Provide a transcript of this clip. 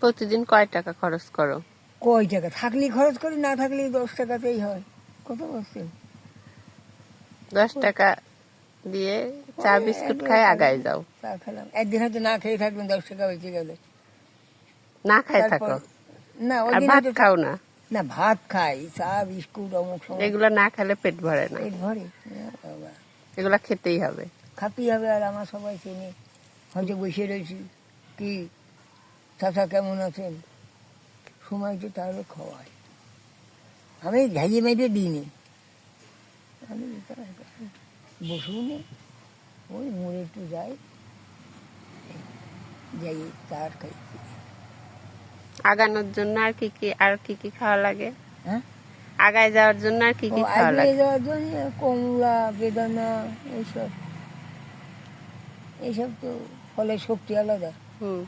প্রতিদিন কয় টাকা খরচ করো? কয় টাকা? থাকলে খরচ করি না থাকলে দশ টাকাতেই হয়। কত বস্তু দশ টাকা দিয়ে চা বিস্কুট খাই আগায় যাও। চা খেলাম। একদিন হয়তো না খেয়ে থাকবেন দশ টাকা বেঁচে গেলে। না খাই থাকো। না ওদিন ভাত খাও না? না ভাত খাই চা বিস্কুট অমুক এগুলো না খেলে পেট ভরে না। পেট ভরে? এগুলো খেতেই হবে। খাতেই হবে আর আমার সবাই চেনে। হয়তো বসে রয়েছি। কি চাচা কেমন আছেন? সময় তো তাহলে খাওয়াই। আমি ঝাইয়ে মেরে দিইনি। আমি বসুন ওই মোড়ে একটু যাই। যাই তার খাই। আগানোর জন্য আর কি কি আর কি কি খাওয়া লাগে? হ্যাঁ? আগায় যাওয়ার জন্য আর কি কি খাওয়া লাগে? যাওয়ার জন্য কমলা বেদানা এইসব। এইসব তো ফলের শক্তি আলাদা। হুম।